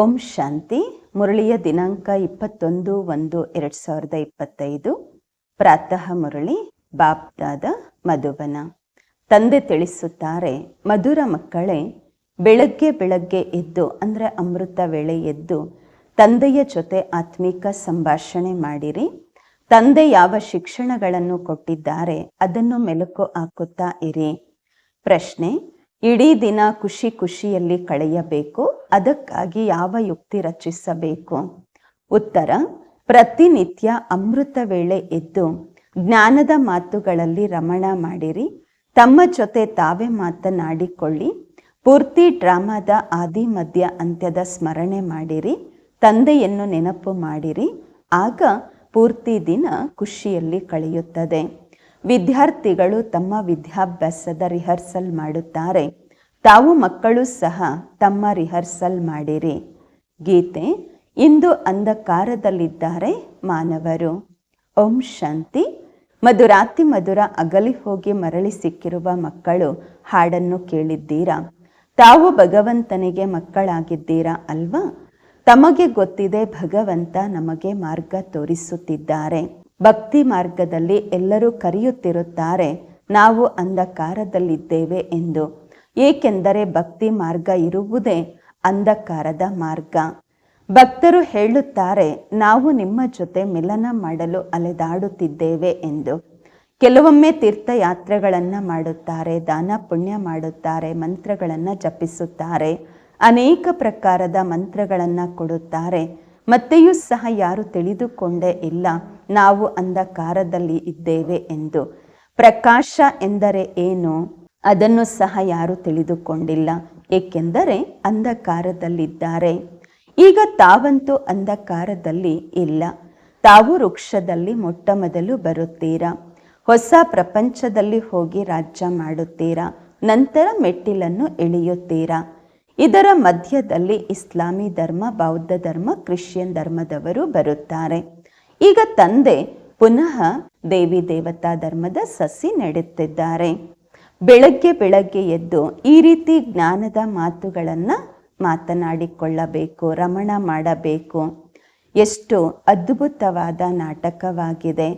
ಓಂ ಶಾಂತಿ. ಮುರಳಿಯ ದಿನಾಂಕ ಇಪ್ಪತ್ತೊಂದು ಒಂದು ಎರಡು ಸಾವಿರದ ಇಪ್ಪತ್ತೈದು. ಪ್ರಾತಃ ಮುರಳಿ ಬಾಪ್ದಾದ ಮಧುಬನ. ತಂದೆ ತಿಳಿಸುತ್ತಾರೆ, ಮಧುರ ಮಕ್ಕಳೇ, ಬೆಳಗ್ಗೆ ಬೆಳಗ್ಗೆ ಎದ್ದು, ಅಂದರೆ ಅಮೃತ ವೇಳೆ ಎದ್ದು, ತಂದೆಯ ಜೊತೆ ಆತ್ಮಿಕ ಸಂಭಾಷಣೆ ಮಾಡಿರಿ. ತಂದೆ ಯಾವ ಶಿಕ್ಷಣಗಳನ್ನು ಕೊಟ್ಟಿದ್ದಾರೆ, ಅದನ್ನು ಮೆಲುಕು ಹಾಕುತ್ತಾ ಇರಿ. ಪ್ರಶ್ನೆ ಇಡೀ ದಿನ ಖುಷಿ ಖುಷಿಯಲ್ಲಿ ಕಳೆಯಬೇಕು. ಅದಕ್ಕಾಗಿ ಯಾವ ಯುಕ್ತಿ ರಚಿಸಬೇಕು? ಉತ್ತರ, ಪ್ರತಿನಿತ್ಯ ಅಮೃತ ವೇಳೆ ಎದ್ದು ಜ್ಞಾನದ ಮಾತುಗಳಲ್ಲಿ ರಮಣ ಮಾಡಿರಿ. ತಮ್ಮ ಜೊತೆ ತಾವೇ ಮಾತನಾಡಿಕೊಳ್ಳಿ. ಪೂರ್ತಿ ಡ್ರಾಮಾದ ಆದಿ, ಮಧ್ಯ ಅಂತ್ಯದ ಸ್ಮರಣೆ ಮಾಡಿರಿ. ತಂದೆಯನ್ನು ನೆನಪು ಮಾಡಿರಿ. ಆಗ ಪೂರ್ತಿ ದಿನ ಖುಷಿಯಲ್ಲಿ ಕಳೆಯುತ್ತದೆ. ವಿದ್ಯಾರ್ಥಿಗಳು ತಮ್ಮ ವಿದ್ಯಾಭ್ಯಾಸದ ರಿಹರ್ಸಲ್ ಮಾಡುತ್ತಾರೆ. ತಾವು ಮಕ್ಕಳು ಸಹ ತಮ್ಮ ರಿಹರ್ಸಲ್ ಮಾಡಿರಿ. ಗೀತೆ, ಇಂದು ಅಂಧಕಾರದಲ್ಲಿದ್ದಾರೆ ಮಾನವರು. ಓಂ ಶಾಂತಿ. ಮಧುರಾತಿ ಮಧುರ ಅಗಲಿ ಹೋಗಿ ಮರಳಿ ಸಿಕ್ಕಿರುವ ಮಕ್ಕಳು ಹಾಡನ್ನು ಕೇಳಿದ್ದೀರಾ? ತಾವು ಭಗವಂತನಿಗೆ ಮಕ್ಕಳಾಗಿದ್ದೀರಾ ಅಲ್ವಾ? ತಮಗೆ ಗೊತ್ತಿದೆ ಭಗವಂತ ನಮಗೆ ಮಾರ್ಗ ತೋರಿಸುತ್ತಿದ್ದಾರೆ. ಭಕ್ತಿ ಮಾರ್ಗದಲ್ಲಿ ಎಲ್ಲರೂ ಕರೆಯುತ್ತಿರುತ್ತಾರೆ, ನಾವು ಅಂಧಕಾರದಲ್ಲಿದ್ದೇವೆ ಎಂದು. ಏಕೆಂದರೆ ಭಕ್ತಿ ಮಾರ್ಗ ಇರುವುದೇ ಅಂಧಕಾರದ ಮಾರ್ಗ. ಭಕ್ತರು ಹೇಳುತ್ತಾರೆ, ನಾವು ನಿಮ್ಮ ಜೊತೆ ಮಿಲನ ಮಾಡಲು ಅಲೆದಾಡುತ್ತಿದ್ದೇವೆ ಎಂದು. ಕೆಲವೊಮ್ಮೆ ತೀರ್ಥಯಾತ್ರೆಗಳನ್ನು ಮಾಡುತ್ತಾರೆ, ದಾನ ಪುಣ್ಯ ಮಾಡುತ್ತಾರೆ, ಮಂತ್ರಗಳನ್ನು ಜಪಿಸುತ್ತಾರೆ, ಅನೇಕ ಪ್ರಕಾರದ ಮಂತ್ರಗಳನ್ನು ಕೊಡುತ್ತಾರೆ. ಮತ್ತೆಯೂ ಸಹ ಯಾರು ತಿಳಿದುಕೊಂಡೇ ಇಲ್ಲ. ನಾವು ಅಂಧಕಾರದಲ್ಲಿ ಇದ್ದೇವೆ ಎಂದು. ಪ್ರಕಾಶ ಎಂದರೆ ಏನು? ಅದನ್ನು ಸಹ ಯಾರು ತಿಳಿದುಕೊಂಡಿಲ್ಲ. ಏಕೆಂದರೆ ಅಂಧಕಾರದಲ್ಲಿದ್ದಾರೆ. ಈಗ ತಾವಂತೂ ಅಂಧಕಾರದಲ್ಲಿ ಇಲ್ಲ. ತಾವು ವೃಕ್ಷದಲ್ಲಿ ಮೊಟ್ಟ ಮೊದಲು ಬರುತ್ತೀರಾ? ಹೊಸ ಪ್ರಪಂಚದಲ್ಲಿ ಹೋಗಿ ರಾಜ್ಯ ಮಾಡುತ್ತೀರಾ? ನಂತರ ಮೆಟ್ಟಿಲನ್ನು ಇಳಿಯುತ್ತೀರಾ ಇದರ ಮಧ್ಯದಲ್ಲಿ ಇಸ್ಲಾಮಿ ಧರ್ಮ, ಬೌದ್ಧ ಧರ್ಮ, ಕ್ರಿಶ್ಚಿಯನ್ ಧರ್ಮದವರು ಬರುತ್ತಾರೆ. ಈಗ ತಂದೆ ಪುನಃ ದೇವಿ ದೇವತಾ ಧರ್ಮದ ಸಸಿ ನೆಡುತ್ತಿದ್ದಾರೆ. ಬೆಳಗ್ಗೆ ಬೆಳಗ್ಗೆ ಎದ್ದು ಈ ರೀತಿ ಜ್ಞಾನದ ಮಾತುಗಳನ್ನು ಮಾತನಾಡಿಕೊಳ್ಳಬೇಕು, ರಮಣ ಮಾಡಬೇಕು. ಎಷ್ಟು ಅದ್ಭುತವಾದ ನಾಟಕವಾಗಿದೆ.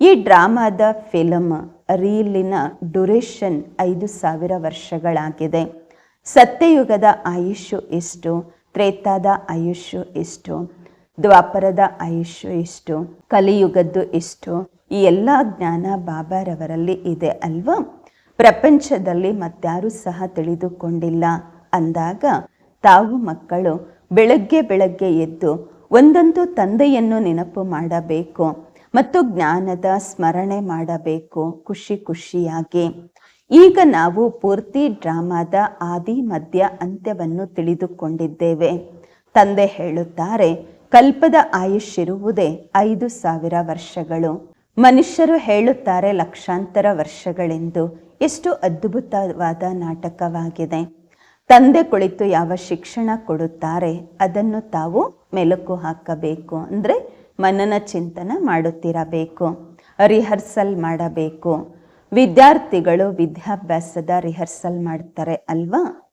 ಈ ಡ್ರಾಮಾದ ಫಿಲಮ್ ರೀಲಿನ ಡ್ಯುರೇಷನ್ ಐದು ಸಾವಿರ ವರ್ಷಗಳಾಗಿದೆ. ಸತ್ಯಯುಗದ ಆಯುಷ್ಯು ಎಷ್ಟು, ತ್ರೇತಾದ ಆಯುಷ್ಯು ಎಷ್ಟು ದ್ವಾಪರದ ಆಯುಷ್ಯು ಇಷ್ಟು, ಕಲಿಯುಗದ್ದು ಇಷ್ಟು, ಈ ಎಲ್ಲ ಜ್ಞಾನ ಬಾಬಾರವರಲ್ಲಿ ಇದೆ ಅಲ್ವಾ? ಪ್ರಪಂಚದಲ್ಲಿ ಮತ್ತಾರೂ ಸಹ ತಿಳಿದುಕೊಂಡಿಲ್ಲ. ಅಂದಾಗ ತಾವು ಮಕ್ಕಳು ಬೆಳಗ್ಗೆ ಬೆಳಗ್ಗೆ ಎದ್ದು ಒಂದೊಂದು ತಂದೆಯನ್ನು ನೆನಪು ಮಾಡಬೇಕು ಮತ್ತು ಜ್ಞಾನದ ಸ್ಮರಣೆ ಮಾಡಬೇಕು ಖುಷಿ ಖುಷಿಯಾಗಿ. ಈಗ ನಾವು ಪೂರ್ತಿ ಡ್ರಾಮಾದ ಆದಿ, ಮಧ್ಯ, ಅಂತ್ಯವನ್ನು ತಿಳಿದುಕೊಂಡಿದ್ದೇವೆ. ತಂದೆ ಹೇಳುತ್ತಾರೆ ಕಲ್ಪದ ಆಯುಷ್ಯಿರುವುದೇ ಐದು ಸಾವಿರ ವರ್ಷಗಳು. ಮನುಷ್ಯರು ಹೇಳುತ್ತಾರೆ ಲಕ್ಷಾಂತರ ವರ್ಷಗಳೆಂದು. ಎಷ್ಟು ಅದ್ಭುತವಾದ ನಾಟಕವಾಗಿದೆ. ತಂದೆ ಕುಳಿತು ಯಾವ ಶಿಕ್ಷಣ ಕೊಡುತ್ತಾರೆ ಅದನ್ನು ತಾವು ಮೆಲುಕು ಹಾಕಬೇಕು. ಅಂದರೆ ಮನನ ಚಿಂತನ ಮಾಡುತ್ತಿರಬೇಕು. ರಿಹರ್ಸಲ್ ಮಾಡಬೇಕು. ವಿದ್ಯಾರ್ಥಿಗಳು ವಿದ್ಯಾಭ್ಯಾಸದ ರಿಹರ್ಸಲ್ ಮಾಡ್ತಾರೆ ಅಲ್ವಾ?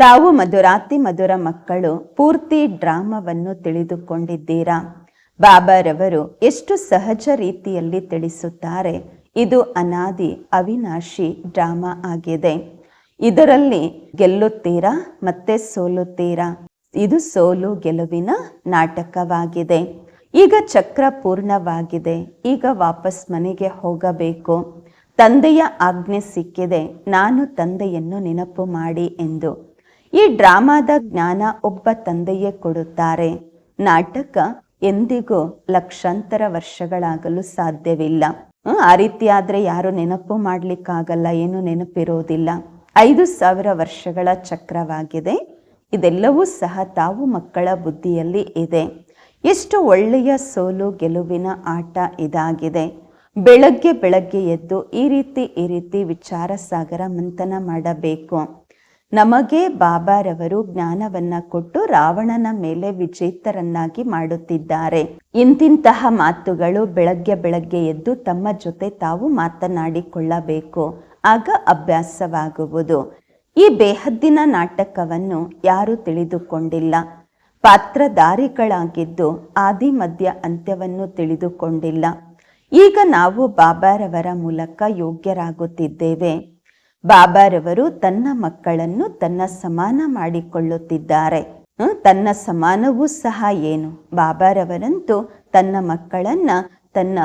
ತಾವು ಮಧುರಾತಿ ಮಧುರ ಮಕ್ಕಳು, ಪೂರ್ತಿ ಡ್ರಾಮಾವನ್ನು ತಿಳಿದುಕೊಂಡಿದ್ದೀರಾ? ಬಾಬಾರವರು ಎಷ್ಟು ಸಹಜ ರೀತಿಯಲ್ಲಿ ತಿಳಿಸುತ್ತಾರೆ, ಇದು ಅನಾದಿ ಅವಿನಾಶಿ ಡ್ರಾಮಾ ಆಗಿದೆ. ಇದರಲ್ಲಿ ಗೆಲ್ಲುತ್ತೀರಾ ಮತ್ತೆ ಸೋಲುತ್ತೀರಾ? ಇದು ಸೋಲು ಗೆಲುವಿನ ನಾಟಕವಾಗಿದೆ. ಈಗ ಚಕ್ರ ಪೂರ್ಣವಾಗಿದೆ, ಈಗ ವಾಪಸ್ ಮನೆಗೆ ಹೋಗಬೇಕು. ತಂದೆಯ ಆಜ್ಞೆ ಸಿಕ್ಕಿದೆ, ನಾನು ತಂದೆಯನ್ನು ನೆನಪು ಮಾಡಿ ಎಂದು. ಈ ಡ್ರಾಮಾದ ಜ್ಞಾನ ಒಬ್ಬ ತಂದೆಯೇ ಕೊಡುತ್ತಾರೆ. ನಾಟಕ ಎಂದಿಗೂ ಲಕ್ಷಾಂತರ ವರ್ಷಗಳಾಗಲು ಸಾಧ್ಯವಿಲ್ಲ. ಆ ರೀತಿ ಆದರೆ ಯಾರು ನೆನಪು ಮಾಡಲಿಕ್ಕಾಗಲ್ಲ, ಏನು ನೆನಪಿರೋದಿಲ್ಲ. ಐದು ಸಾವಿರ ವರ್ಷಗಳ ಚಕ್ರವಾಗಿದೆ. ಇದೆಲ್ಲವೂ ಸಹ ತಾವು ಮಕ್ಕಳ ಬುದ್ಧಿಯಲ್ಲಿ ಇದೆ. ಎಷ್ಟು ಒಳ್ಳೆಯ ಸೋಲು ಗೆಲುವಿನ ಆಟ ಇದಾಗಿದೆ. ಬೆಳಗ್ಗೆ ಬೆಳಗ್ಗೆ ಎದ್ದು ಈ ರೀತಿ ಈ ರೀತಿ ವಿಚಾರ ಸಾಗರ ಮಂಥನ ಮಾಡಬೇಕು. ನಮಗೆ ಬಾಬಾರವರು ಜ್ಞಾನವನ್ನ ಕೊಟ್ಟು ರಾವಣನ ಮೇಲೆ ವಿಜೇತರನ್ನಾಗಿ ಮಾಡುತ್ತಿದ್ದಾರೆ. ಇಂತಿಂತಹ ಮಾತುಗಳು ಬೆಳಗ್ಗೆ ಬೆಳಗ್ಗೆ ಎದ್ದು ತಮ್ಮ ಜೊತೆ ತಾವು ಮಾತನಾಡಿಕೊಳ್ಳಬೇಕು. ಆಗ ಅಭ್ಯಾಸವಾಗುವುದು. ಈ ಬೇಹದ್ದಿನ ನಾಟಕವನ್ನು ಯಾರು ತಿಳಿದುಕೊಂಡಿಲ್ಲ. ಪಾತ್ರಧಾರಿಗಳಾಗಿದ್ದು ಆದಿ, ಮಧ್ಯ ಅಂತ್ಯವನ್ನು ತಿಳಿದುಕೊಂಡಿಲ್ಲ. ಈಗ ನಾವು ಬಾಬಾರವರ ಮೂಲಕ ಯೋಗ್ಯರಾಗುತ್ತಿದ್ದೇವೆ. ಬಾಬಾರವರು ತನ್ನ ಮಕ್ಕಳನ್ನು ತನ್ನ ಸಮಾನ ಮಾಡಿಕೊಳ್ಳುತ್ತಿದ್ದಾರೆ. ತನ್ನ ಸಮಾನವೂ ಸಹ ಏನು? ಬಾಬಾರವರಂತೂ ತನ್ನ ಮಕ್ಕಳನ್ನ ತನ್ನ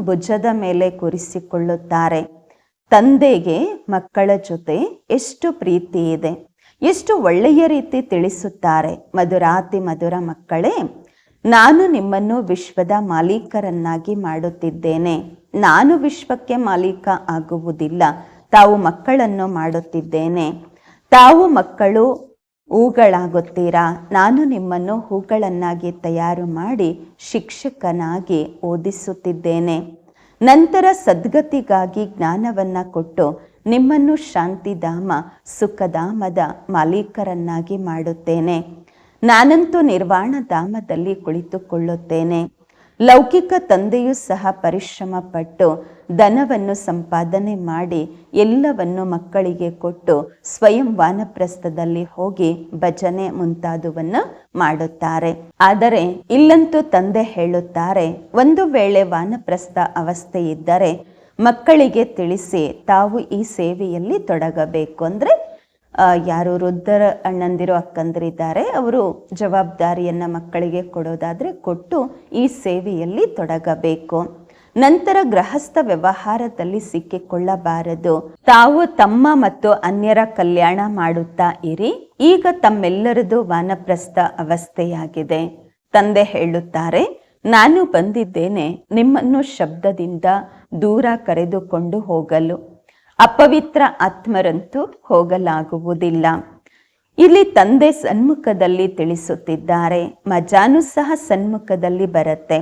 ಭುಜದ ಮೇಲೆ ಕೂರಿಸಿಕೊಳ್ಳುತ್ತಾರೆ. ತಂದೆಗೆ ಮಕ್ಕಳ ಜೊತೆ ಎಷ್ಟು ಪ್ರೀತಿ ಇದೆ. ಎಷ್ಟು ಒಳ್ಳೆಯ ರೀತಿ ತಿಳಿಸುತ್ತಾರೆ. ಮಧುರಾತಿ ಮಧುರ ಮಕ್ಕಳೇ, ನಾನು ನಿಮ್ಮನ್ನು ವಿಶ್ವದ ಮಾಲೀಕರನ್ನಾಗಿ ಮಾಡುತ್ತಿದ್ದೇನೆ. ನಾನು ವಿಶ್ವಕ್ಕೆ ಮಾಲೀಕ ಆಗುವುದಿಲ್ಲ. ತಾವು ಮಕ್ಕಳನ್ನು ಮಾಡುತ್ತಿದ್ದೇನೆ. ತಾವು ಮಕ್ಕಳು ಹೂಗಳಾಗುತ್ತೀರಾ? ನಾನು ನಿಮ್ಮನ್ನು ಹೂಗಳನ್ನಾಗಿ ತಯಾರು ಮಾಡಿ ಶಿಕ್ಷಕನಾಗಿ ಓದಿಸುತ್ತಿದ್ದೇನೆ. ನಂತರ ಸದ್ಗತಿಗಾಗಿ ಜ್ಞಾನವನ್ನು ಕೊಟ್ಟು ನಿಮ್ಮನ್ನು ಶಾಂತಿಧಾಮ, ಸುಖಧಾಮದ ಮಾಲೀಕರನ್ನಾಗಿ ಮಾಡುತ್ತೇನೆ. ನಾನಂತೂ ನಿರ್ವಾಣ ಧಾಮದಲ್ಲಿ ಕುಳಿತುಕೊಳ್ಳುತ್ತೇನೆ. ಲೌಕಿಕ ತಂದೆಯೂ ಸಹ ಪರಿಶ್ರಮ ಪಟ್ಟು ಧನವನ್ನು ಸಂಪಾದನೆ ಮಾಡಿ ಎಲ್ಲವನ್ನು ಮಕ್ಕಳಿಗೆ ಕೊಟ್ಟು ಸ್ವಯಂ ವಾನಪ್ರಸ್ಥದಲ್ಲಿ ಹೋಗಿ ಭಜನೆ ಮುಂತಾದುವನ್ನು ಮಾಡುತ್ತಾರೆ. ಆದರೆ ಇಲ್ಲಂತೂ ತಂದೆ ಹೇಳುತ್ತಾರೆ, ಒಂದು ವೇಳೆ ವಾನಪ್ರಸ್ಥ ಅವಸ್ಥೆ ಇದ್ದರೆ ಮಕ್ಕಳಿಗೆ ತಿಳಿಸಿ ತಾವು ಈ ಸೇವೆಯಲ್ಲಿ ತೊಡಗಬೇಕು. ಅಂದ್ರೆ ಯಾರು ವೃದ್ಧರ ಅಣ್ಣಂದಿರು ಅಕ್ಕಂದಿರಿದ್ದಾರೆ, ಅವರು ಜವಾಬ್ದಾರಿಯನ್ನ ಮಕ್ಕಳಿಗೆ ಕೊಡೋದಾದ್ರೆ ಕೊಟ್ಟು ಈ ಸೇವೆಯಲ್ಲಿ ತೊಡಗಬೇಕು. ನಂತರ ಗೃಹಸ್ಥ ವ್ಯವಹಾರದಲ್ಲಿ ಸಿಕ್ಕಿಕೊಳ್ಳಬಾರದು. ತಾವು ತಮ್ಮ ಮತ್ತು ಅನ್ಯರ ಕಲ್ಯಾಣ ಮಾಡುತ್ತಾ ಇರಿ. ಈಗ ತಮ್ಮೆಲ್ಲರದು ವಾನಪ್ರಸ್ಥ ಅವಸ್ಥೆಯಾಗಿದೆ. ತಂದೆ ಹೇಳುತ್ತಾರೆ, ನಾನು ಬಂದಿದ್ದೇನೆ, ನಿಮ್ಮನ್ನು ಶಬ್ದದಿಂದ ದೂರ ಕರೆದುಕೊಂಡು ಹೋಗಲು. ಅಪವಿತ್ರ ಆತ್ಮರಂತೂ ಹೋಗಲಾಗುವುದಿಲ್ಲ. ಇಲ್ಲಿ ತಂದೆ ಸನ್ಮುಖದಲ್ಲಿ ತಿಳಿಸುತ್ತಿದ್ದಾರೆ. ಮಜಾನು ಸಹ ಸನ್ಮುಖದಲ್ಲಿ ಬರುತ್ತೆ.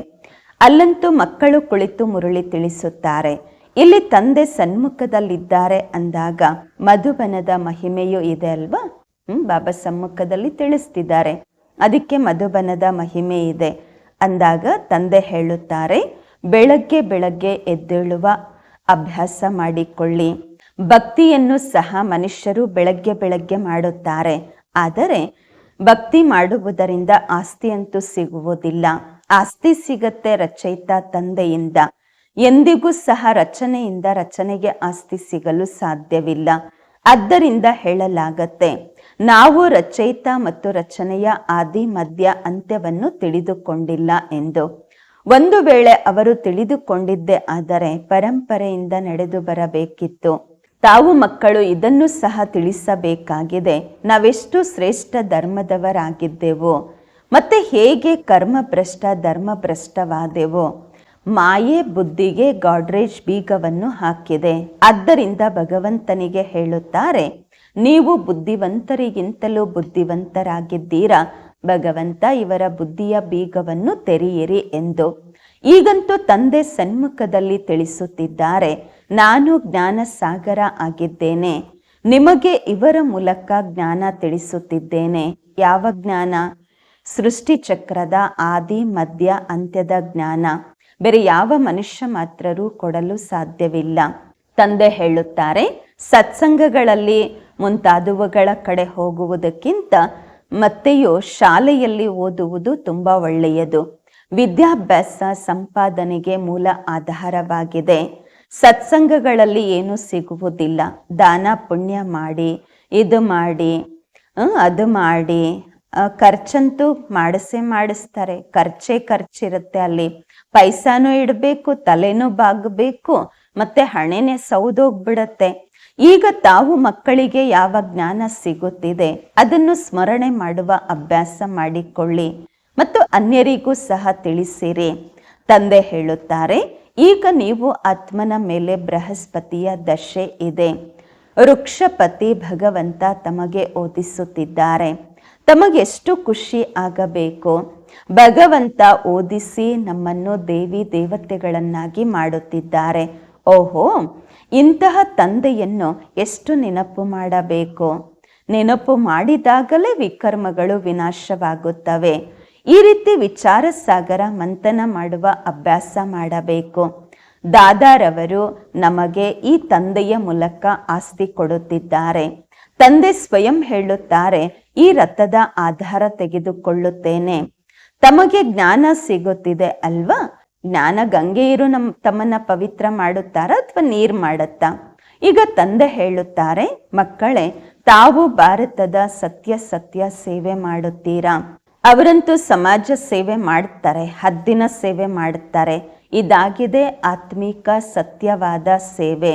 ಅಲ್ಲಂತೂ ಮಕ್ಕಳು ಕುಳಿತು ಮುರುಳಿ ತಿಳಿಸುತ್ತಾರೆ. ಇಲ್ಲಿ ತಂದೆ ಸನ್ಮುಖದಲ್ಲಿದ್ದಾರೆ ಅಂದಾಗ ಮಧುಬನದ ಮಹಿಮೆಯೂ ಇದೆ ಅಲ್ವಾ? ಹ್ಮ್, ಬಾಬಾ ಸಮ್ಮುಖದಲ್ಲಿ ತಿಳಿಸ್ತಿದ್ದಾರೆ. ಅದಕ್ಕೆ ಮಧುಬನದ ಮಹಿಮೆ ಇದೆ ಅಂದಾಗ ತಂದೆ ಹೇಳುತ್ತಾರೆ, ಬೆಳಗ್ಗೆ ಬೆಳಗ್ಗೆ ಎದ್ದೇಳುವ ಅಭ್ಯಾಸ ಮಾಡಿಕೊಳ್ಳಿ. ಭಕ್ತಿಯನ್ನು ಸಹ ಮನುಷ್ಯರು ಬೆಳಗ್ಗೆ ಬೆಳಗ್ಗೆ ಮಾಡುತ್ತಾರೆ. ಆದರೆ ಭಕ್ತಿ ಮಾಡುವುದರಿಂದ ಆಸ್ತಿಯಂತೂ ಸಿಗುವುದಿಲ್ಲ. ಆಸ್ತಿ ಸಿಗತ್ತೆ ರಚಯಿತ ತಂದೆಯಿಂದ. ಎಂದಿಗೂ ಸಹ ರಚನೆಯಿಂದ ರಚನೆಗೆ ಆಸ್ತಿ ಸಿಗಲು ಸಾಧ್ಯವಿಲ್ಲ. ಆದ್ದರಿಂದ ಹೇಳಲಾಗತ್ತೆ, ನಾವು ರಚಯಿತ ಮತ್ತು ರಚನೆಯ ಆದಿ ಮಧ್ಯ ಅಂತ್ಯವನ್ನು ತಿಳಿದುಕೊಂಡಿಲ್ಲ ಎಂದು. ಒಂದು ವೇಳೆ ಅವರು ತಿಳಿದುಕೊಂಡಿದ್ದೆ ಆದರೆ ಪರಂಪರೆಯಿಂದ ನಡೆದು ಬರಬೇಕಿತ್ತು. ತಾವು ಮಕ್ಕಳು ಇದನ್ನು ಸಹ ತಿಳಿಸಬೇಕಾಗಿದೆ. ನಾವೆಷ್ಟು ಶ್ರೇಷ್ಠ ಧರ್ಮದವರಾಗಿದ್ದೆವು. ಮತ್ತೆ ಹೇಗೆ ಕರ್ಮಭ್ರಷ್ಟ ಧರ್ಮಭ್ರಷ್ಟವಾದೆವು? ಮಾಯೆ ಬುದ್ಧಿಗೆ ಗಾಡ್ರೇಜ್ ಬೀಗವನ್ನು ಹಾಕಿದೆ. ಆದ್ದರಿಂದ ಭಗವಂತನಿಗೆ ಹೇಳುತ್ತಾರೆ, ನೀವು ಬುದ್ಧಿವಂತರಿಗಿಂತಲೂ ಬುದ್ಧಿವಂತರಾಗಿದ್ದೀರಾ? ಭಗವಂತ ಇವರ ಬುದ್ಧಿಯ ಬೀಗವನ್ನು ತೆರೆಯಿರಿ ಎಂದು. ಈಗಂತೂ ತಂದೆ ಸನ್ಮುಖದಲ್ಲಿ ತಿಳಿಸುತ್ತಿದ್ದಾರೆ, ನಾನು ಜ್ಞಾನ ಸಾಗರ ಆಗಿದ್ದೇನೆ. ನಿಮಗೆ ಇವರ ಮೂಲಕ ಜ್ಞಾನ ತಿಳಿಸುತ್ತಿದ್ದೇನೆ. ಯಾವ ಜ್ಞಾನ? ಸೃಷ್ಟಿ ಚಕ್ರದ ಆದಿ, ಮಧ್ಯ, ಅಂತ್ಯದ ಜ್ಞಾನ. ಬೇರೆ ಯಾವ ಮನುಷ್ಯ ಮಾತ್ರರೂ ಕೊಡಲು ಸಾಧ್ಯವಿಲ್ಲ. ತಂದೆ ಹೇಳುತ್ತಾರೆ, ಸತ್ಸಂಗಗಳಲ್ಲಿ ಮುಂತಾದವುಗಳ ಕಡೆ ಹೋಗುವುದಕ್ಕಿಂತ ಮತ್ತೆಯೂ ಶಾಲೆಯಲ್ಲಿ ಓದುವುದು ತುಂಬ ಒಳ್ಳೆಯದು. ವಿದ್ಯಾಭ್ಯಾಸ ಸಂಪಾದನೆಗೆ ಮೂಲ ಆಧಾರವಾಗಿದೆ. ಸತ್ಸಂಗಗಳಲ್ಲಿ ಏನೂ ಸಿಗುವುದಿಲ್ಲ. ದಾನ, ಪುಣ್ಯ ಮಾಡಿ, ಇದು ಮಾಡಿ ಅದು ಮಾಡಿ. ಖರ್ಚಂತೂ ಮಾಡಿಸೇ ಮಾಡಿಸ್ತಾರೆ. ಖರ್ಚೇ ಖರ್ಚಿರುತ್ತೆ ಅಲ್ಲಿ. ಪೈಸಾನು ಇಡಬೇಕು, ತಲೆನೂ ಬಾಗಬೇಕು, ಮತ್ತೆ ಹಣೆನೆ ಸೌದೋಗ್ಬಿಡತ್ತೆ. ಈಗ ತಾವು ಮಕ್ಕಳಿಗೆ ಯಾವ ಜ್ಞಾನ ಸಿಗುತ್ತಿದೆ ಅದನ್ನು ಸ್ಮರಣೆ ಮಾಡುವ ಅಭ್ಯಾಸ ಮಾಡಿಕೊಳ್ಳಿ ಮತ್ತು ಅನ್ಯರಿಗೂ ಸಹ ತಿಳಿಸಿರಿ. ತಂದೆ ಹೇಳುತ್ತಾರೆ, ಈಗ ನೀವು ಆತ್ಮನ ಮೇಲೆ ಬೃಹಸ್ಪತಿಯ ದಶೆ ಇದೆ. ವೃಕ್ಷಪತಿ ಭಗವಂತ ತಮಗೆ ಓದಿಸುತ್ತಿದ್ದಾರೆ. ತಮಗೆಷ್ಟು ಖುಷಿ ಆಗಬೇಕು. ಭಗವಂತ ಓದಿಸಿ ನಮ್ಮನ್ನು ದೇವಿ ದೇವತೆಗಳನ್ನಾಗಿ ಮಾಡುತ್ತಿದ್ದಾರೆ. ಓಹೋ ಇಂತಹ ತಂದೆಯನ್ನು ಎಷ್ಟು ನೆನಪು ಮಾಡಬೇಕು? ನೆನಪು ಮಾಡಿದಾಗಲೇ ವಿಕರ್ಮಗಳು ವಿನಾಶವಾಗುತ್ತವೆ. ಈ ರೀತಿ ವಿಚಾರ ಸಾಗರ ಮಂಥನ ಮಾಡುವ ಅಭ್ಯಾಸ ಮಾಡಬೇಕು. ದಾದಾರವರು ನಮಗೆ ಈ ತಂದೆಯ ಮೂಲಕ ಆಸ್ತಿ ಕೊಡುತ್ತಿದ್ದಾರೆ. ತಂದೆ ಸ್ವಯಂ ಹೇಳುತ್ತಾರೆ, ಈ ರಥದ ಆಧಾರ ತೆಗೆದುಕೊಳ್ಳುತ್ತೇನೆ. ತಮಗೆ ಜ್ಞಾನ ಸಿಗುತ್ತಿದೆ ಅಲ್ವಾ? ಜ್ಞಾನ ಗಂಗೆಯರು ನಮ್ಮ ತಮ್ಮನ್ನ ಪವಿತ್ರ ಮಾಡುತ್ತಾರ ಅಥವಾ ನೀರ್ ಮಾಡುತ್ತಾ? ಈಗ ತಂದೆ ಹೇಳುತ್ತಾರೆ, ಮಕ್ಕಳೇ, ತಾವು ಭಾರತದ ಸತ್ಯ ಸತ್ಯ ಸೇವೆ ಮಾಡುತ್ತೀರಾ? ಅವರಂತೂ ಸಮಾಜ ಸೇವೆ ಮಾಡುತ್ತಾರೆ ಹದ್ದಿನ ಸೇವೆ ಮಾಡುತ್ತಾರೆ ಇದಾಗಿದೆ ಆತ್ಮಿಕ ಸತ್ಯವಾದ ಸೇವೆ.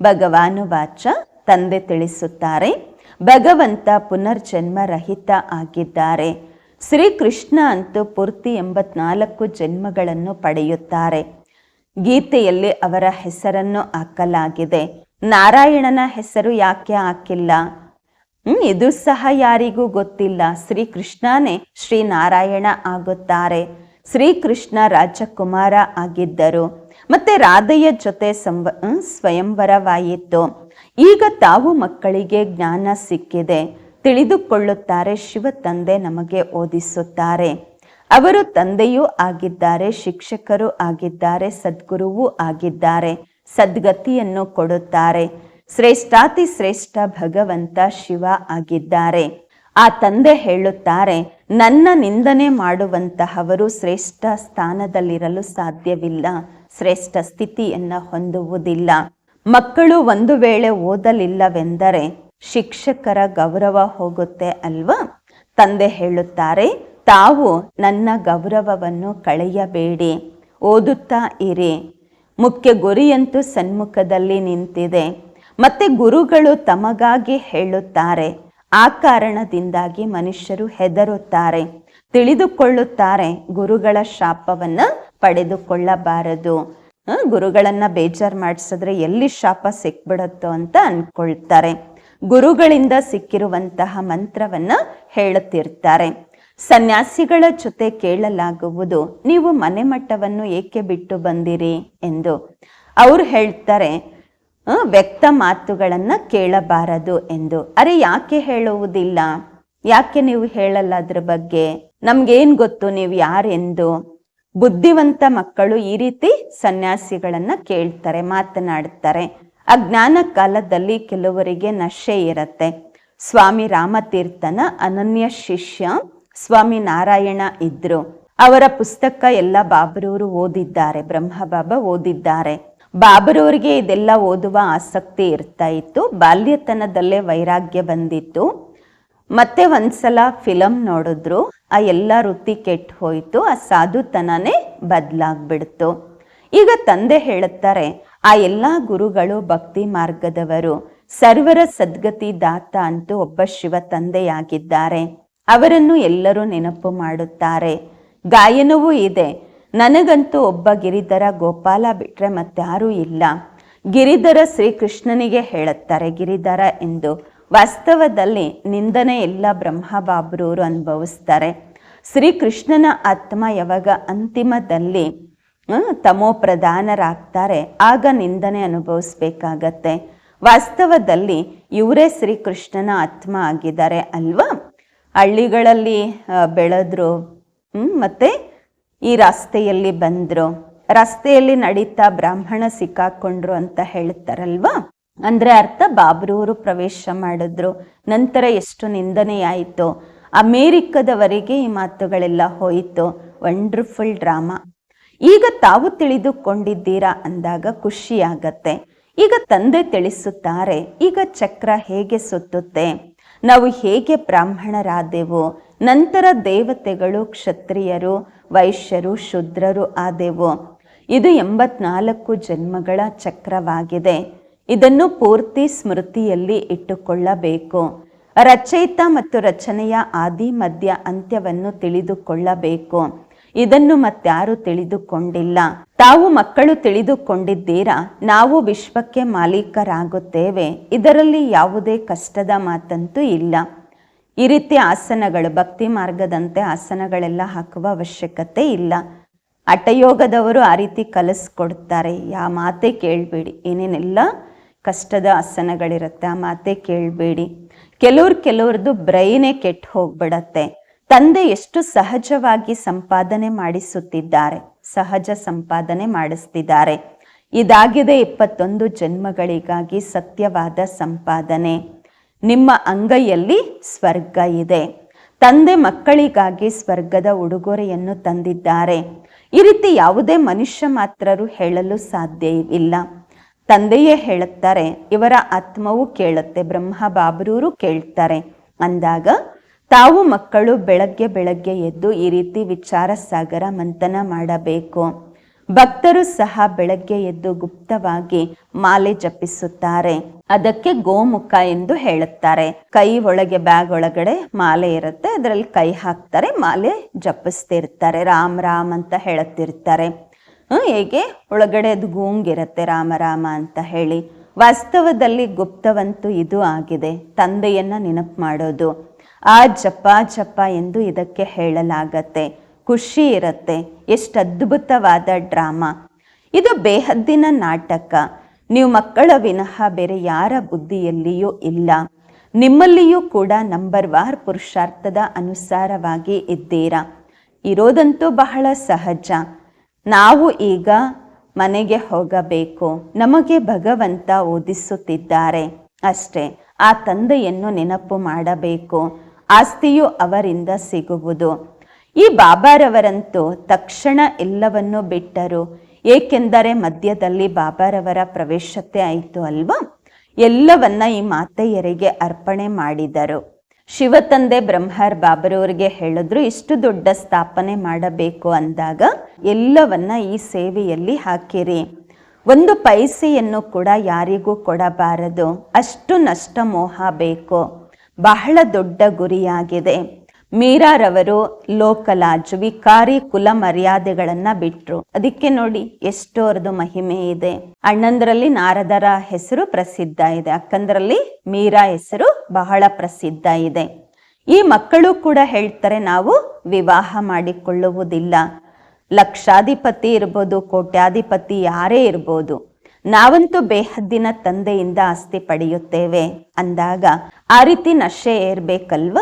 ಭಗವಾನು ವಾಚ ತಂದೆ ತಿಳಿಸುತ್ತಾರೆ, ಭಗವಂತ ಪುನರ್ಜನ್ಮ ರಹಿತ ಆಗಿದ್ದಾರೆ. ಶ್ರೀಕೃಷ್ಣ ಅಂತೂ ಪೂರ್ತಿ ಎಂಬತ್ನಾಲ್ಕು ಜನ್ಮಗಳನ್ನು ಪಡೆಯುತ್ತಾರೆ. ಗೀತೆಯಲ್ಲಿ ಅವರ ಹೆಸರನ್ನು ಹಾಕಲಾಗಿದೆ. ನಾರಾಯಣನ ಹೆಸರು ಯಾಕೆ ಹಾಕಿಲ್ಲ? ಇದು ಸಹ ಯಾರಿಗೂ ಗೊತ್ತಿಲ್ಲ. ಶ್ರೀಕೃಷ್ಣನೇ ಶ್ರೀನಾರಾಯಣ ಆಗುತ್ತಾರೆ. ಶ್ರೀಕೃಷ್ಣ ರಾಜಕುಮಾರ ಆಗಿದ್ದರು. ಮತ್ತೆ ರಾಧೆಯ ಜೊತೆ ಸಂವ ಸ್ವಯಂವರವಾಯಿತು. ಈಗ ತಾವು ಮಕ್ಕಳಿಗೆ ಜ್ಞಾನ ಸಿಕ್ಕಿದೆ. ತಿಳಿದುಕೊಳ್ಳುತ್ತಾರೆ ಶಿವ ತಂದೆ ನಮಗೆ ಓದಿಸುತ್ತಾರೆ. ಅವರು ತಂದೆಯೂ ಆಗಿದ್ದಾರೆ, ಶಿಕ್ಷಕರು ಆಗಿದ್ದಾರೆ, ಸದ್ಗುರುವೂ ಆಗಿದ್ದಾರೆ, ಸದ್ಗತಿಯನ್ನು ಕೊಡುತ್ತಾರೆ. ಶ್ರೇಷ್ಠಾತಿ ಶ್ರೇಷ್ಠ ಭಗವಂತ ಶಿವ ಆಗಿದ್ದಾರೆ. ಆ ತಂದೆ ಹೇಳುತ್ತಾರೆ, ನನ್ನ ನಿಂದನೆ ಮಾಡುವಂತಹವರು ಶ್ರೇಷ್ಠ ಸ್ಥಾನದಲ್ಲಿರಲು ಸಾಧ್ಯವಿಲ್ಲ, ಶ್ರೇಷ್ಠ ಸ್ಥಿತಿಯನ್ನು ಹೊಂದುವುದಿಲ್ಲ. ಮಕ್ಕಳು ಒಂದು ವೇಳೆ ಓದಲಿಲ್ಲವೆಂದರೆ ಶಿಕ್ಷಕರ ಗೌರವ ಹೋಗುತ್ತೆ ಅಲ್ವಾ? ತಂದೆ ಹೇಳುತ್ತಾರೆ, ತಾವು ನನ್ನ ಗೌರವವನ್ನು ಕಳೆಯಬೇಡಿ, ಓದುತ್ತಾ ಇರಿ. ಮುಖ್ಯ ಗುರಿಯಂತೂ ಸನ್ಮುಖದಲ್ಲಿ ನಿಂತಿದೆ. ಮತ್ತೆ ಗುರುಗಳು ತಮಗಾಗಿ ಹೇಳುತ್ತಾರೆ. ಆ ಕಾರಣದಿಂದಾಗಿ ಮನುಷ್ಯರು ಹೆದರುತ್ತಾರೆ. ತಿಳಿದುಕೊಳ್ಳುತ್ತಾರೆ ಗುರುಗಳ ಶಾಪವನ್ನ ಪಡೆದುಕೊಳ್ಳಬಾರದು. ಗುರುಗಳನ್ನ ಬೇಜಾರ್ ಮಾಡಿಸಿದ್ರೆ ಎಲ್ಲಿ ಶಾಪ ಸಿಕ್ಬಿಡತ್ತೋ ಅಂತ ಅನ್ಕೊಳ್ತಾರೆ. ಗುರುಗಳಿಂದ ಸಿಕ್ಕಿರುವಂತಹ ಮಂತ್ರವನ್ನ ಹೇಳುತ್ತಿರ್ತಾರೆ. ಸನ್ಯಾಸಿಗಳ ಜೊತೆ ಕೇಳಲಾಗುವುದು, ನೀವು ಮನೆ ಮಟ್ಟವನ್ನು ಏಕೆ ಬಿಟ್ಟು ಬಂದಿರಿ ಎಂದು. ಅವ್ರು ಹೇಳ್ತಾರೆ ವ್ಯಕ್ತ ಮಾತುಗಳನ್ನು ಕೇಳಬಾರದು ಎಂದು. ಅರೆ, ಯಾಕೆ ಹೇಳುವುದಿಲ್ಲ? ಯಾಕೆ ನೀವು ಹೇಳಲ್ಲ ಅದ್ರ ಬಗ್ಗೆ? ನಮ್ಗೇನ್ ಗೊತ್ತು ನೀವು ಯಾರೆಂದು? ಬುದ್ಧಿವಂತ ಮಕ್ಕಳು ಈ ರೀತಿ ಸನ್ಯಾಸಿಗಳನ್ನ ಕೇಳ್ತಾರೆ, ಮಾತನಾಡ್ತಾರೆ. ಅಜ್ಞಾನ ಕಾಲದಲ್ಲಿ ಕೆಲವರಿಗೆ ನಶೆ ಇರತ್ತೆ. ಸ್ವಾಮಿ ರಾಮತೀರ್ಥನ ಅನನ್ಯ ಶಿಷ್ಯ ಸ್ವಾಮಿ ನಾರಾಯಣ ಇದ್ರು. ಅವರ ಪುಸ್ತಕ ಎಲ್ಲ ಬಾಬರವರು ಓದಿದ್ದಾರೆ, ಬ್ರಹ್ಮಬಾಬ ಓದಿದ್ದಾರೆ. ಬಾಬರೂರಿಗೆ ಇದೆಲ್ಲ ಓದುವ ಆಸಕ್ತಿ ಇರ್ತಾ ಇತ್ತು. ಬಾಲ್ಯತನದಲ್ಲೇ ವೈರಾಗ್ಯ ಬಂದಿತ್ತು. ಮತ್ತೆ ಒಂದ್ಸಲ ಫಿಲಂ ನೋಡಿದ್ರು. ಆ ಎಲ್ಲ ವೃತ್ತಿ ಕೆಟ್ಟು ಹೋಯ್ತು. ಆ ಸಾಧುತನನೇ ಬದಲಾಗ್ಬಿಡ್ತು. ಈಗ ತಂದೆ ಹೇಳುತ್ತಾರೆ ಆ ಎಲ್ಲ ಗುರುಗಳು ಭಕ್ತಿ ಮಾರ್ಗದವರು. ಸರ್ವರ ಸದ್ಗತಿ ದಾತ ಅಂತೂ ಒಬ್ಬ ಶಿವ ತಂದೆಯಾಗಿದ್ದಾರೆ. ಅವರನ್ನು ಎಲ್ಲರೂ ನೆನಪು ಮಾಡುತ್ತಾರೆ. ಗಾಯನವೂ ಇದೆ. ನನಗಂತೂ ಒಬ್ಬ ಗಿರಿಧರ ಗೋಪಾಲ ಬಿಟ್ರೆ ಮತ್ತಾರೂ ಇಲ್ಲ. ಗಿರಿಧರ ಶ್ರೀಕೃಷ್ಣನಿಗೆ ಹೇಳುತ್ತಾರೆ, ಗಿರಿಧರ ಎಂದು. ವಾಸ್ತವದಲ್ಲಿ ನಿಂದನೆ ಎಲ್ಲ ಬ್ರಹ್ಮಬಾಬ್ರವರು ಅನುಭವಿಸ್ತಾರೆ. ಶ್ರೀಕೃಷ್ಣನ ಆತ್ಮ ಯಾವಾಗ ಅಂತಿಮದಲ್ಲಿ ತಮೋ ಪ್ರಧಾನರಾಗ್ತಾರೆ. ಆಗ ನಿಂದನೆ ಅನುಭವಿಸ್ಬೇಕಾಗತ್ತೆ. ವಾಸ್ತವದಲ್ಲಿ ಇವರೇ ಶ್ರೀಕೃಷ್ಣನ ಆತ್ಮ ಆಗಿದ್ದಾರೆ ಅಲ್ವಾ? ಹಳ್ಳಿಗಳಲ್ಲಿ ಬೆಳೆದ್ರು ಮತ್ತೆ ಈ ರಸ್ತೆಯಲ್ಲಿ ಬಂದ್ರು. ರಸ್ತೆಯಲ್ಲಿ ನಡೀತಾ ಬ್ರಾಹ್ಮಣ ಸಿಕ್ಕಾಕೊಂಡ್ರು ಅಂತ ಹೇಳ್ತಾರಲ್ವಾ? ಅಂದ್ರೆ ಅರ್ಥ, ಬಾಬ್ರೂರು ಪ್ರವೇಶ ಮಾಡಿದ್ರು. ನಂತರ ಎಷ್ಟು ನಿಂದನೆಯಾಯಿತು. ಅಮೇರಿಕದವರೆಗೆ ಈ ಮಾತುಗಳೆಲ್ಲ ಹೋಯಿತು. ವಂಡರ್ಫುಲ್ ಡ್ರಾಮಾ ಈಗ ತಾವು ತಿಳಿದುಕೊಂಡಿದ್ದೀರಾ ಅಂದಾಗ ಖುಷಿಯಾಗತ್ತೆ. ಈಗ ತಂದೆ ತಿಳಿಸುತ್ತಾರೆ, ಈಗ ಚಕ್ರ ಹೇಗೆ ಸುತ್ತುತ್ತೆ? ನಾವು ಹೇಗೆ ಬ್ರಾಹ್ಮಣರಾದೆವು? ನಂತರ ದೇವತೆಗಳು, ಕ್ಷತ್ರಿಯರು, ವೈಶ್ಯರು, ಶುದ್ರರು ಆದೆವು. ಇದು ಎಂಬತ್ನಾಲ್ಕು ಜನ್ಮಗಳ ಚಕ್ರವಾಗಿದೆ. ಇದನ್ನು ಪೂರ್ತಿ ಸ್ಮೃತಿಯಲ್ಲಿ ಇಟ್ಟುಕೊಳ್ಳಬೇಕು. ರಚಯಿತ ಮತ್ತು ರಚನೆಯ ಆದಿ ಮಧ್ಯ ಅಂತ್ಯವನ್ನು ತಿಳಿದುಕೊಳ್ಳಬೇಕು. ಇದನ್ನು ಮತ್ತಾರು ತಿಳಿದುಕೊಂಡಿಲ್ಲ. ತಾವು ಮಕ್ಕಳು ತಿಳಿದುಕೊಂಡಿದ್ದೀರಾ? ನಾವು ವಿಶ್ವಕ್ಕೆ ಮಾಲೀಕರಾಗುತ್ತೇವೆ. ಇದರಲ್ಲಿ ಯಾವುದೇ ಕಷ್ಟದ ಮಾತಂತೂ ಇಲ್ಲ. ಈ ರೀತಿ ಆಸನಗಳು, ಭಕ್ತಿ ಮಾರ್ಗದಂತೆ ಆಸನಗಳೆಲ್ಲ ಹಾಕುವ ಅವಶ್ಯಕತೆ ಇಲ್ಲ. ಹಠಯೋಗದವರು ಆ ರೀತಿ ಕಲಿಸ್ಕೊಡ್ತಾರೆ. ಯಾ ಮಾತೇ ಕೇಳಬೇಡಿ. ಏನೇನೆಲ್ಲ ಕಷ್ಟದ ಆಸನಗಳಿರುತ್ತೆ ಆ ಮಾತೇ ಕೇಳಬೇಡಿ. ಕೆಲವ್ರು ಕೆಲವ್ರದ್ದು ಬ್ರೈನೇ ಕೆಟ್ಟು ಹೋಗ್ಬಿಡತ್ತೆ. ತಂದೆ ಎಷ್ಟು ಸಹಜವಾಗಿ ಸಂಪಾದನೆ ಮಾಡಿಸುತ್ತಿದ್ದಾರೆ, ಸಹಜ ಸಂಪಾದನೆ ಮಾಡಿಸ್ತಿದ್ದಾರೆ. ಇದಾಗಿದೆ ಇಪ್ಪತ್ತೊಂದು ಜನ್ಮಗಳಿಗಾಗಿ ಸತ್ಯವಾದ ಸಂಪಾದನೆ. ನಿಮ್ಮ ಅಂಗೈಯಲ್ಲಿ ಸ್ವರ್ಗ ಇದೆ. ತಂದೆ ಮಕ್ಕಳಿಗಾಗಿ ಸ್ವರ್ಗದ ಉಡುಗೊರೆಯನ್ನು ತಂದಿದ್ದಾರೆ. ಈ ರೀತಿ ಯಾವುದೇ ಮನುಷ್ಯ ಮಾತ್ರರು ಹೇಳಲು ಸಾಧ್ಯವಿಲ್ಲ ತಂದೆಯೇ ಹೇಳುತ್ತಾರೆ, ಇವರ ಆತ್ಮವು ಕೇಳುತ್ತೆ, ಬ್ರಹ್ಮ ಬಾಬರೂರು ಕೇಳ್ತಾರೆ. ಅಂದಾಗ ತಾವು ಮಕ್ಕಳು ಬೆಳಗ್ಗೆ ಬೆಳಗ್ಗೆ ಎದ್ದು ಈ ರೀತಿ ವಿಚಾರ ಸಾಗರ ಮಂಥನ ಮಾಡಬೇಕು. ಭಕ್ತರು ಸಹ ಬೆಳಗ್ಗೆ ಎದ್ದು ಗುಪ್ತವಾಗಿ ಮಾಲೆ ಜಪಿಸುತ್ತಾರೆ. ಅದಕ್ಕೆ ಗೋಮುಖ ಎಂದು ಹೇಳುತ್ತಾರೆ. ಕೈ ಒಳಗೆ ಬ್ಯಾಗ್ ಒಳಗಡೆ ಮಾಲೆ ಇರುತ್ತೆ. ಅದರಲ್ಲಿ ಕೈ ಹಾಕ್ತಾರೆ, ಮಾಲೆ ಜಪಿಸ್ತಿರ್ತಾರೆ. ರಾಮ್ ರಾಮ್ ಅಂತ ಹೇಳುತ್ತಿರ್ತಾರೆ. ಹೇಗೆ? ಒಳಗಡೆ ಅದು ಗೂಂಗಿರುತ್ತೆ, ರಾಮ ರಾಮ ಅಂತ ಹೇಳಿ. ವಾಸ್ತವದಲ್ಲಿ ಗುಪ್ತವಂತೂ ಇದು ಆಗಿದೆ. ತಂದೆಯನ್ನ ನೆನಪು ಮಾಡೋದು. ಆ ಜಪ ಜಪ ಎಂದು ಇದಕ್ಕೆ ಹೇಳಲಾಗತ್ತೆ. ಖುಷಿ ಇರುತ್ತೆ. ಎಷ್ಟು ಅದ್ಭುತವಾದ ಡ್ರಾಮಾ. ಇದು ಬೇಹದ್ದಿನ ನಾಟಕ. ನೀವು ಮಕ್ಕಳ ವಿನಃ ಬೇರೆ ಯಾರ ಬುದ್ಧಿಯಲ್ಲಿಯೂ ಇಲ್ಲ. ನಿಮ್ಮಲ್ಲಿಯೂ ಕೂಡ ನಂಬರ್ ವಾರ್ ಪುರುಷಾರ್ಥದ ಅನುಸಾರವಾಗಿ ಇದ್ದೀರಾ. ಇರೋದಂತೂ ಬಹಳ ಸಹಜ. ನಾವು ಈಗ ಮನೆಗೆ ಹೋಗಬೇಕು. ನಮಗೆ ಭಗವಂತ ಓದಿಸುತ್ತಿದ್ದಾರೆ. ಅಷ್ಟೇ. ಆ ತಂದೆಯನ್ನು ನೆನಪು ಮಾಡಬೇಕು. ಆಸ್ತಿಯು ಅವರಿಂದ ಸಿಗುವುದು. ಈ ಬಾಬಾರವರಂತೂ ತಕ್ಷಣ ಎಲ್ಲವನ್ನೂ ಬಿಟ್ಟರು. ಏಕೆಂದರೆ ಮಧ್ಯದಲ್ಲಿ ಬಾಬಾರವರ ಪ್ರವೇಶತೆ ಆಯಿತು ಅಲ್ವಾ? ಎಲ್ಲವನ್ನ ಈ ಮಾತೆಯರಿಗೆ ಅರ್ಪಣೆ ಮಾಡಿದರು. ಶಿವತಂದೆ ಬ್ರಹ್ಮರ್ ಬಾಬರವರಿಗೆ ಹೇಳಿದ್ರು, ಇಷ್ಟು ದೊಡ್ಡ ಸ್ಥಾಪನೆ ಮಾಡಬೇಕು ಅಂದಾಗ ಎಲ್ಲವನ್ನ ಈ ಸೇವೆಯಲ್ಲಿ ಹಾಕಿರಿ. ಒಂದು ಪೈಸೆಯನ್ನು ಕೂಡ ಯಾರಿಗೂ ಕೊಡಬಾರದು. ಅಷ್ಟು ನಷ್ಟ ಮೋಹ ಬೇಕು. ಬಹಳ ದೊಡ್ಡ ಗುರಿಯಾಗಿದೆ. ಮೀರಾರವರು ಲೋಕಲಾಜ್ ವಿಕಾರಿ ಕುಲ ಮರ್ಯಾದೆಗಳನ್ನ ಬಿಟ್ರು. ಅದಕ್ಕೆ ನೋಡಿ ಎಷ್ಟು ಮಹಿಮೆ ಇದೆ. ಅಣ್ಣಂದ್ರಲ್ಲಿ ನಾರದರ ಹೆಸರು ಪ್ರಸಿದ್ಧ ಇದೆ. ಅಕ್ಕಂದ್ರಲ್ಲಿ ಮೀರಾ ಹೆಸರು ಬಹಳ ಪ್ರಸಿದ್ಧ ಇದೆ. ಈ ಮಕ್ಕಳು ಕೂಡ ಹೇಳ್ತಾರೆ ನಾವು ವಿವಾಹ ಮಾಡಿಕೊಳ್ಳುವುದಿಲ್ಲ. ಲಕ್ಷಾಧಿಪತಿ ಇರ್ಬೋದು, ಕೋಟ್ಯಾಧಿಪತಿ ಯಾರೇ ಇರ್ಬೋದು. ನಾವಂತೂ ಬೇಹದ್ದಿನ ತಂದೆಯಿಂದ ಆಸ್ತಿ ಪಡೆಯುತ್ತೇವೆ ಅಂದಾಗ ಆ ರೀತಿ ನಶೆ ಏರ್ಬೇಕಲ್ವ?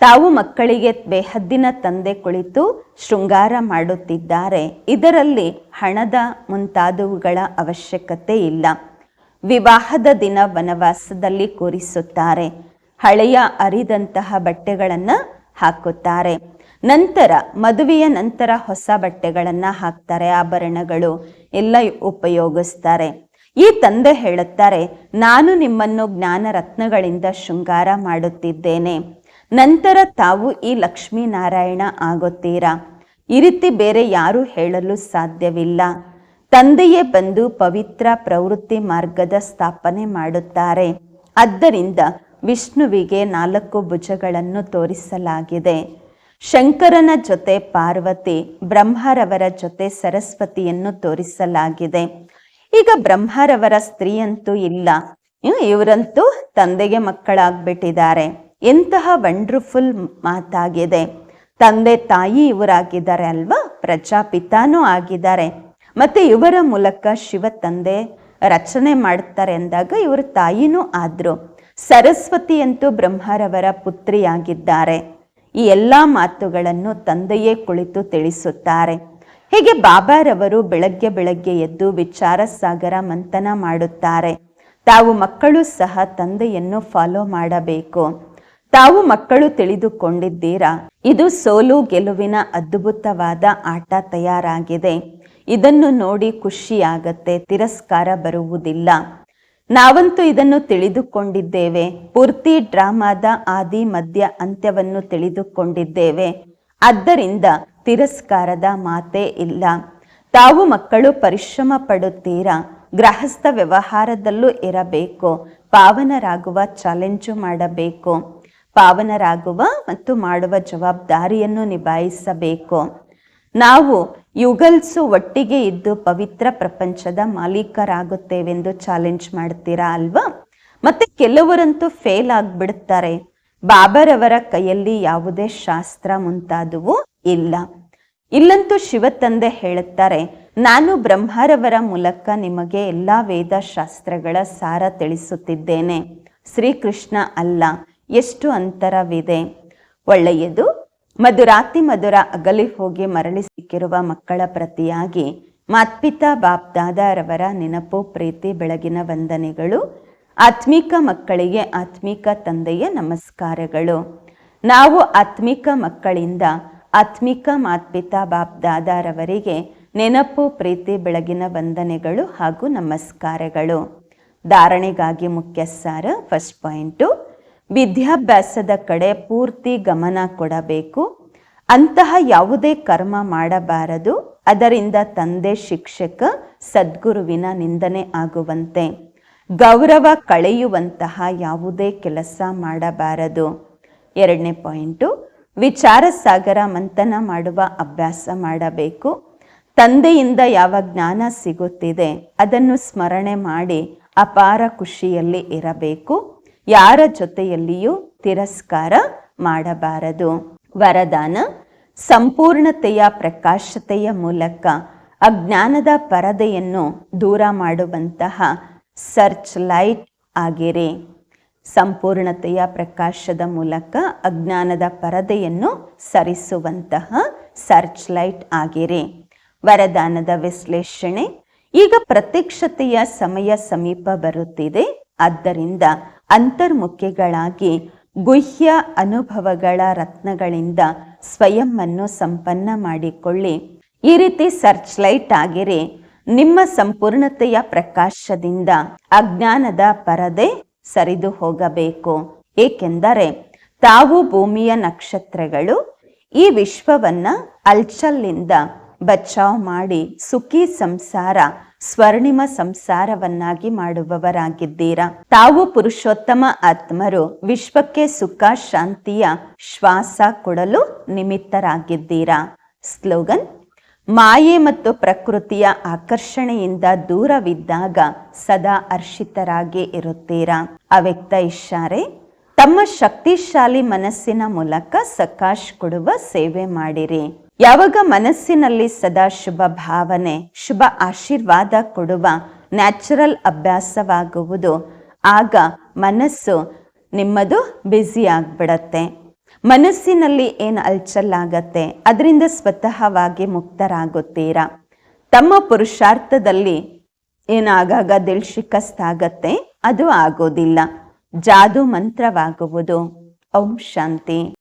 ತಾವು ಮಕ್ಕಳಿಗೆ ಬೇಹದ್ದಿನ ತಂದೆ ಕುಳಿತು ಶೃಂಗಾರ ಮಾಡುತ್ತಿದ್ದಾರೆ. ಇದರಲ್ಲಿ ಹಣದ ಮುಂತಾದವುಗಳ ಅವಶ್ಯಕತೆ ಇಲ್ಲ. ವಿವಾಹದ ದಿನ ವನವಾಸದಲ್ಲಿ ಕೂರಿಸುತ್ತಾರೆ. ಹಳೆಯ ಅರಿದಂತಹ ಬಟ್ಟೆಗಳನ್ನು ಹಾಕುತ್ತಾರೆ. ನಂತರ, ಮದುವೆಯ ನಂತರ ಹೊಸ ಬಟ್ಟೆಗಳನ್ನು ಹಾಕ್ತಾರೆ. ಆಭರಣಗಳು ಎಲ್ಲ ಉಪಯೋಗಿಸ್ತಾರೆ. ಈ ತಂದೆ ಹೇಳುತ್ತಾರೆ, ನಾನು ನಿಮ್ಮನ್ನು ಜ್ಞಾನ ರತ್ನಗಳಿಂದ ಶೃಂಗಾರ ಮಾಡುತ್ತಿದ್ದೇನೆ. ನಂತರ ತಾವು ಈ ಲಕ್ಷ್ಮೀನಾರಾಯಣ ಆಗುತ್ತೀರಾ? ಈ ರೀತಿ ಬೇರೆ ಯಾರೂ ಹೇಳಲು ಸಾಧ್ಯವಿಲ್ಲ. ತಂದೆಯೇ ಬಂದು ಪವಿತ್ರ ಪ್ರವೃತ್ತಿ ಮಾರ್ಗದ ಸ್ಥಾಪನೆ ಮಾಡುತ್ತಾರೆ. ಆದ್ದರಿಂದ ವಿಷ್ಣುವಿಗೆ ನಾಲ್ಕು ಭುಜಗಳನ್ನು ತೋರಿಸಲಾಗಿದೆ. ಶಂಕರನ ಜೊತೆ ಪಾರ್ವತಿ, ಬ್ರಹ್ಮರವರ ಜೊತೆ ಸರಸ್ವತಿಯನ್ನು ತೋರಿಸಲಾಗಿದೆ. ಈಗ ಬ್ರಹ್ಮರವರ ಸ್ತ್ರೀಯಂತೂ ಇಲ್ಲ. ಇವ್- ಇವರಂತೂ ತಂದೆಗೆ ಮಕ್ಕಳಾಗ್ಬಿಟ್ಟಿದ್ದಾರೆ. ಎಂತಹ ವಂಡರ್ಫುಲ್ ಮಾತಾಗಿದೆ. ತಂದೆ ತಾಯಿ ಇವರಾಗಿದ್ದಾರೆ ಅಲ್ವಾ? ಪ್ರಜಾಪಿತಾನೂ ಆಗಿದ್ದಾರೆ. ಮತ್ತೆ ಇವರ ಮೂಲಕ ಶಿವ ತಂದೆ ರಚನೆ ಮಾಡ್ತಾರೆ ಅಂದಾಗ ಇವರ ತಾಯಿನೂ ಆದ್ರು. ಸರಸ್ವತಿಯಂತೂ ಬ್ರಹ್ಮರವರ ಪುತ್ರಿಯಾಗಿದ್ದಾರೆ. ಈ ಎಲ್ಲ ಮಾತುಗಳನ್ನು ತಂದೆಯೇ ಕುಳಿತು ತಿಳಿಸುತ್ತಾರೆ. ಹೀಗೆ ಬಾಬಾರವರು ಬೆಳಗ್ಗೆ ಬೆಳಗ್ಗೆ ಎದ್ದು ವಿಚಾರ ಸಾಗರ ಮಂಥನ ಮಾಡುತ್ತಾರೆ. ತಾವು ಮಕ್ಕಳು ಸಹ ತಂದೆಯನ್ನು ಫಾಲೋ ಮಾಡಬೇಕು. ತಾವು ಮಕ್ಕಳು ತಿಳಿದುಕೊಂಡಿದ್ದೀರಾ? ಇದು ಸೋಲು ಗೆಲುವಿನ ಅದ್ಭುತವಾದ ಆಟ ತಯಾರಾಗಿದೆ. ಇದನ್ನು ನೋಡಿ ಖುಷಿಯಾಗತ್ತೆ, ತಿರಸ್ಕಾರ ಬರುವುದಿಲ್ಲ. ನಾವಂತೂ ಇದನ್ನು ತಿಳಿದುಕೊಂಡಿದ್ದೇವೆ. ಪೂರ್ತಿ ಡ್ರಾಮಾದ ಆದಿ, ಮಧ್ಯ, ಅಂತ್ಯವನ್ನು ತಿಳಿದುಕೊಂಡಿದ್ದೇವೆ. ಆದ್ದರಿಂದ ತಿರಸ್ಕಾರದ ಮಾತೇ ಇಲ್ಲ. ತಾವು ಮಕ್ಕಳು ಪರಿಶ್ರಮ ಪಡುತ್ತೀರಾ ಗೃಹಸ್ಥ ವ್ಯವಹಾರದಲ್ಲೂ ಇರಬೇಕು. ಪಾವನರಾಗುವ ಚಾಲೆಂಜು ಮಾಡಬೇಕು. ಪಾವನರಾಗುವ ಮತ್ತು ಮಾಡುವ ಜವಾಬ್ದಾರಿಯನ್ನು ನಿಭಾಯಿಸಬೇಕು. ನಾವು ಯುಗಲ್ಸು ಒಟ್ಟಿಗೆ ಇದ್ದು ಪವಿತ್ರ ಪ್ರಪಂಚದ ಮಾಲೀಕರಾಗುತ್ತೇವೆಂದು ಚಾಲೆಂಜ್ ಮಾಡ್ತೀರಾ ಅಲ್ವಾ? ಮತ್ತೆ ಕೆಲವರಂತೂ ಫೇಲ್ ಆಗ್ಬಿಡುತ್ತಾರೆ ಬಾಬರವರ ಕೈಯಲ್ಲಿ ಯಾವುದೇ ಶಾಸ್ತ್ರ ಮುಂತಾದವು ಇಲ್ಲ. ಇಲ್ಲಂತೂ ಶಿವತಂದೆ ಹೇಳುತ್ತಾರೆ, ನಾನು ಬ್ರಹ್ಮರವರ ಮೂಲಕ ನಿಮಗೆ ಎಲ್ಲ ವೇದ ಶಾಸ್ತ್ರಗಳ ಸಾರ ತಿಳಿಸುತ್ತಿದ್ದೇನೆ. ಶ್ರೀಕೃಷ್ಣ ಅಲ್ಲ, ಎಷ್ಟು ಅಂತರವಿದೆ? ಒಳ್ಳೆಯದು, ಮಧುರಾತಿ ಮಧುರ ಅಗಲಿ ಹೋಗಿ ಮರಳಿ ಸಿಕ್ಕಿರುವ ಮಕ್ಕಳ ಪ್ರತಿಯಾಗಿ ಮಾತ್ಪಿತಾ ಬಾಪ್ ದಾದಾರವರ ನೆನಪು ಪ್ರೀತಿ ಬೆಳಗಿನ ವಂದನೆಗಳು, ಆತ್ಮಿಕ ಮಕ್ಕಳಿಗೆ ಆತ್ಮಿಕ ತಂದೆಯ ನಮಸ್ಕಾರಗಳು. ನಾವು ಆತ್ಮಿಕ ಮಕ್ಕಳಿಂದ ಆತ್ಮಿಕ ಮಾತ್ಪಿತಾ ಬಾಪ್ ದಾದಾರವರಿಗೆ ನೆನಪು, ಪ್ರೀತಿ, ಬೆಳಗಿನ ವಂದನೆಗಳು ಹಾಗೂ ನಮಸ್ಕಾರಗಳು. ಧಾರಣೆಗಾಗಿ ಮುಖ್ಯ ಸಾರ ಫಸ್ಟ್ ಪಾಯಿಂಟು. ವಿದ್ಯಾಭ್ಯಾಸದ ಕಡೆ ಪೂರ್ತಿ ಗಮನ ಕೊಡಬೇಕು. ಅಂತಹ ಯಾವುದೇ ಕರ್ಮ ಮಾಡಬಾರದು. ಅದರಿಂದ ತಂದೆ, ಶಿಕ್ಷಕ, ಸದ್ಗುರುವಿನ ನಿಂದನೆ ಆಗುವಂತೆ. ಗೌರವ ಕಳೆಯುವಂತಹ ಯಾವುದೇ ಕೆಲಸ ಮಾಡಬಾರದು. ಎರಡನೇ ಪಾಯಿಂಟು. ವಿಚಾರ ಸಾಗರ ಮಂಥನ ಮಾಡುವ ಅಭ್ಯಾಸ ಮಾಡಬೇಕು. ತಂದೆಯಿಂದ ಯಾವ ಜ್ಞಾನ ಸಿಗುತ್ತಿದೆ ಅದನ್ನು ಸ್ಮರಣೆ ಮಾಡಿ ಅಪಾರ ಖುಷಿಯಲ್ಲಿ ಇರಬೇಕು. ಯಾರ ಜೊತೆಯಲ್ಲಿಯೂ ತಿರಸ್ಕಾರ ಮಾಡಬಾರದು. ವರದಾನ, ಸಂಪೂರ್ಣತೆಯ ಪ್ರಕಾಶತೆಯ ಮೂಲಕ ಅಜ್ಞಾನದ ಪರದೆಯನ್ನು ದೂರ ಮಾಡುವಂತಹ ಸರ್ಚ್ ಲೈಟ್ ಆಗಿರಿ. ಸಂಪೂರ್ಣತೆಯ ಪ್ರಕಾಶದ ಮೂಲಕ ಅಜ್ಞಾನದ ಪರದೆಯನ್ನು ಸರಿಸುವಂತಹ ಸರ್ಚ್ ಲೈಟ್ ಆಗಿರಿ. ವರದಾನದ ವಿಶ್ಲೇಷಣೆ, ಈಗ ಪ್ರತ್ಯಕ್ಷತೆಯ ಸಮಯ ಸಮೀಪ ಬರುತ್ತಿದೆ. ಆದ್ದರಿಂದ ಅಂತರ್ಮುಖಿಗಳಾಗಿ ಗುಹ್ಯ ಅನುಭವಗಳ ರತ್ನಗಳಿಂದ ಸ್ವಯಂವನ್ನು ಸಂಪನ್ನ ಮಾಡಿಕೊಳ್ಳಿ. ಈ ರೀತಿ ಸರ್ಚ್ ಲೈಟ್ ಆಗಿರಿ. ನಿಮ್ಮ ಸಂಪೂರ್ಣತೆಯ ಪ್ರಕಾಶದಿಂದ ಅಜ್ಞಾನದ ಪರದೆ ಸರಿದು ಹೋಗಬೇಕು. ಏಕೆಂದರೆ ತಾವು ಭೂಮಿಯ ನಕ್ಷತ್ರಗಳು, ಈ ವಿಶ್ವವನ್ನ ಅಲ್ಚಲ್ಲಿಂದ ಬಚಾವ್ ಮಾಡಿ ಸುಖಿ ಸಂಸಾರ, ಸ್ವರ್ಣಿಮ ಸಂಸಾರವನ್ನಾಗಿ ಮಾಡುವವರಾಗಿದ್ದೀರಾ? ತಾವು ಪುರುಷೋತ್ತಮ ಆತ್ಮರು, ವಿಶ್ವಕ್ಕೆ ಸುಖ, ಶಾಂತಿಯ ಶ್ವಾಸ ಕೊಡಲು ನಿಮಿತ್ತರಾಗಿದ್ದೀರಾ? ಸ್ಲೋಗನ್ ಮಾಯೆ ಮತ್ತು ಪ್ರಕೃತಿಯ ಆಕರ್ಷಣೆಯಿಂದ ದೂರವಿದ್ದಾಗ ಸದಾ ಅರ್ಷಿತರಾಗಿ ಇರುತ್ತೀರಾ? ಅವ್ಯಕ್ತ ಇಶಾರೆ ತಮ್ಮ ಶಕ್ತಿಶಾಲಿ ಮನಸ್ಸಿನ ಮೂಲಕ ಸಕಾಶ್ ಕೊಡುವ ಸೇವೆ ಮಾಡಿರಿ. ಯಾವಾಗ ಮನಸ್ಸಿನಲ್ಲಿ ಸದಾ ಶುಭ ಭಾವನೆ, ಶುಭ ಆಶೀರ್ವಾದ ಕೊಡುವ ನ್ಯಾಚುರಲ್ ಅಭ್ಯಾಸವಾಗುವುದು, ಆಗ ಮನಸ್ಸು ನಿಮ್ಮದು ಬ್ಯುಸಿ ಆಗ್ಬಿಡತ್ತೆ. ಮನಸ್ಸಿನಲ್ಲಿ ಏನು ಅಲ್ಚಲ್ಲಾಗತ್ತೆ ಅದರಿಂದ ಸ್ವತಃವಾಗಿ ಮುಕ್ತರಾಗುತ್ತೀರಾ? ತಮ್ಮ ಪುರುಷಾರ್ಥದಲ್ಲಿ ಏನಾಗಾಗ ದಿಲ್ ಶಿಕಸ್ತಾಗತ್ತೆ, ಅದು ಆಗೋದಿಲ್ಲ. ಜಾದು ಮಂತ್ರವಾಗುವುದು. ಓಂ ಶಾಂತಿ.